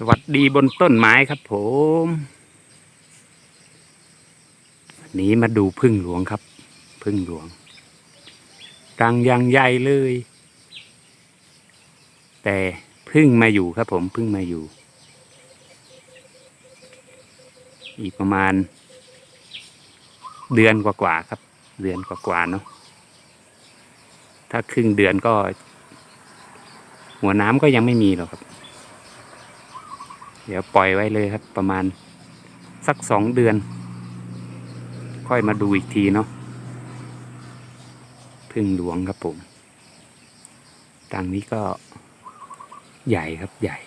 สวัสดีบนต้นไม้ครับผมวันนี้มาดูพึ่งหลวงครับ พึ่งหลวงรังยังใหญ่เลย แต่พึ่งมาอยู่ครับผมพึ่งมาอยู่ อีกประมาณ เดือนกว่าๆครับ เดือนกว่าๆเนาะถ้าครึ่งเดือนก็ หัวน้ำก็ยังไม่มีหรอกครับ เดี๋ยวปล่อยไว้เลยครับ ประมาณสักสองเดือน ค่อยมาดูอีกทีเนาะพึ่งหลวงครับผมตังนี้ก็ใหญ่ครับใหญ่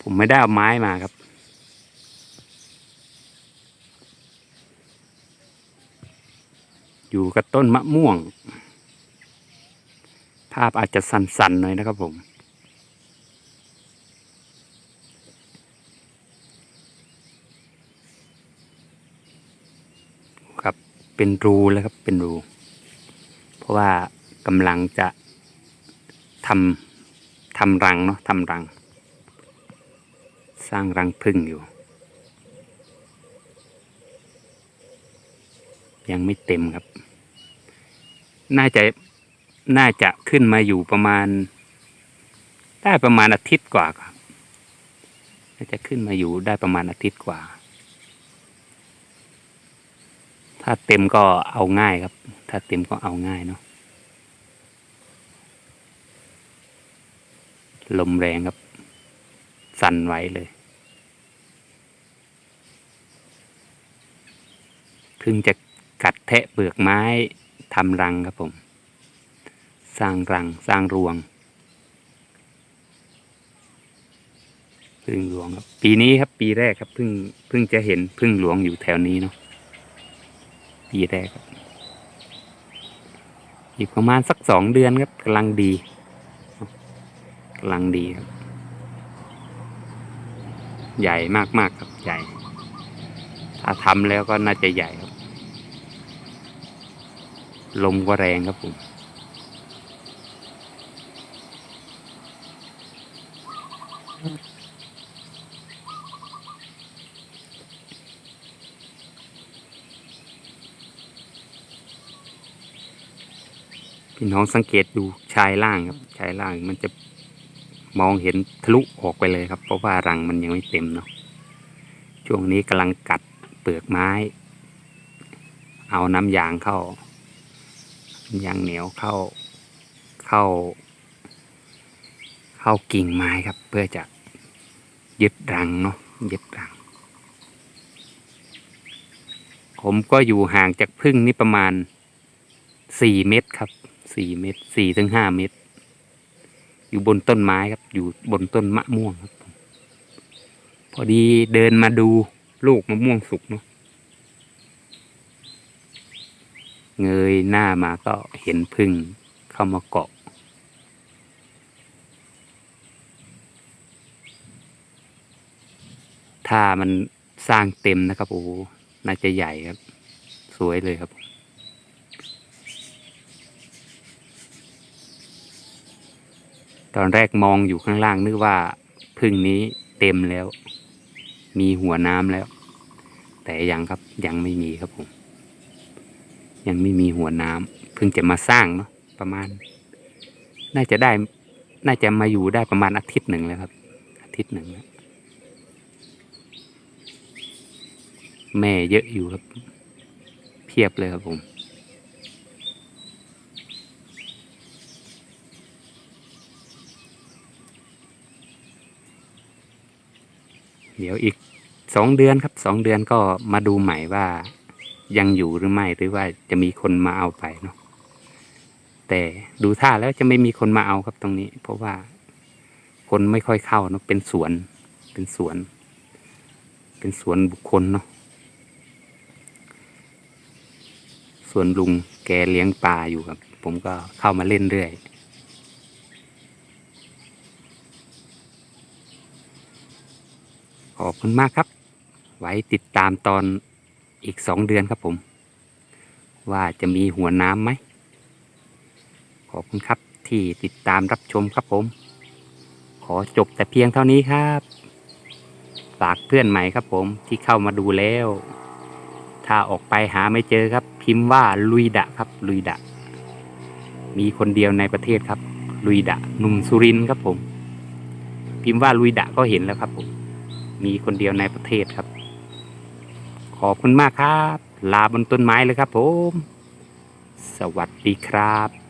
ผมไม่ได้เอาไม้มาครับ อยู่กับต้นมะม่วง ภาพอาจจะสั่นๆหน่อยนะครับผม ครับเป็นรูแล้วครับเป็นรู เพราะว่ากำลังจะทำทำรังเนาะทำรัง สร้างรังพึ่งอยู่ยังไม่เต็มครับ น่าจะน่าจะขึ้นมาอยู่ประมาณ ได้ประมาณอาทิตย์กว่าครับน่าจะขึ้นมาอยู่ได้ประมาณอาทิตย์กว่า ถ้าเต็มก็เอาง่ายครับ ถ้าเต็มก็เอาง่ายเนาะลมแรงครับ สั่นไหวเลยเพิ่งจะกัดแทะเปลือกไม้ ทำรังครับผม สร้างรังสร้างรวงพึ่งหลวงครับปีนี้ครับ ปีแรกครับพิ่งพิ่งจะเห็นพึ่งหลวงอยู่แถวนี้เนาะปีแรกครับอีกประมาณสักสองเดือนครับกำลังดีกำลังดีครับ ใหญ่มากๆครับใหญ่ ถ้าทำแล้วก็น่าจะใหญ่ ลมก็แรงครับผมพี่น้องสังเกตดูชายล่างครับ ชายล่างมันจะมองเห็นทะลุออกไปเลยครับ เพราะว่ารังมันยังไม่เต็มเนาะช่วงนี้กำลังกัดเปลือกไม้ เอาน้ำยางเข้า ยางเหนียวเข้าเข้า เข้ากิ่งไม้ครับ เพื่อจะยึดรังเนาะยึดรัง ผมก็อยู่ห่างจากพึ่งนี่ประมาณสี่เมตรครับสี่เมตรสี่ถึงห้าเมตร อยู่บนต้นไม้ครับ อยู่บนต้นมะม่วงครับ พอดีเดินมาดูลูกมะม่วงสุกเนาะ เงยหน้ามาก็เห็นพึ่งเข้ามาเกาะ ถ้ามันสร้างเต็มนะครับโอ้น่าจะใหญ่ครับ สวยเลยครับตอนแรกมองอยู่ข้างล่างนึกว่าพึ่งนี้เต็มแล้ว มีหัวน้ำแล้ว แต่ยังครับยังไม่มีครับผม ยังไม่มีหัวน้ำเพิ่งจะมาสร้างเนาะประมาณ น่าจะได้ น่าจะมาอยู่ได้ประมาณอาทิตย์หนึ่งแล้วครับ อาทิตย์หนึ่งแล้วแม่เยอะอยู่ครับ เพียบเลยครับผมเดี๋ยวอีกสองเดือนครับสองเดือนก็มาดูใหม่ว่า ยังอยู่หรือไม่หรือว่าจะมีคนมาเอาไปเนาะแต่ดูท่าแล้วจะไม่มีคนมาเอาครับตรงนี้ เพราะว่า คนไม่ค่อยเข้าเนาะเป็นสวน เป็นสวน เป็นสวนบุคคลเนาะสวนลุงแกเลี้ยงปลาอยู่ครับ ผมก็เข้ามาเล่นเรื่อยขอบคุณมากครับ ไว้ติดตามตอน อีกสองเดือนครับผม ว่าจะมีหัวน้ำไหม ขอบคุณครับที่ติดตามรับชมครับผม ขอจบแต่เพียงเท่านี้ครับ ฝากเพื่อนใหม่ครับผมที่เข้ามาดูแล้ว ถ้าออกไปหาไม่เจอครับ พิมพ์ว่าลุยดะครับ ลุยดะ มีคนเดียวในประเทศครับ ลุยดะหนุ่มสุรินครับผม พิมพ์ว่าลุยดะก็เห็นแล้วครับผม มีคนเดียวในประเทศครับ อบคุณมากครับ ลาบนต้นไม้เลยครับผม สวัสดีครับ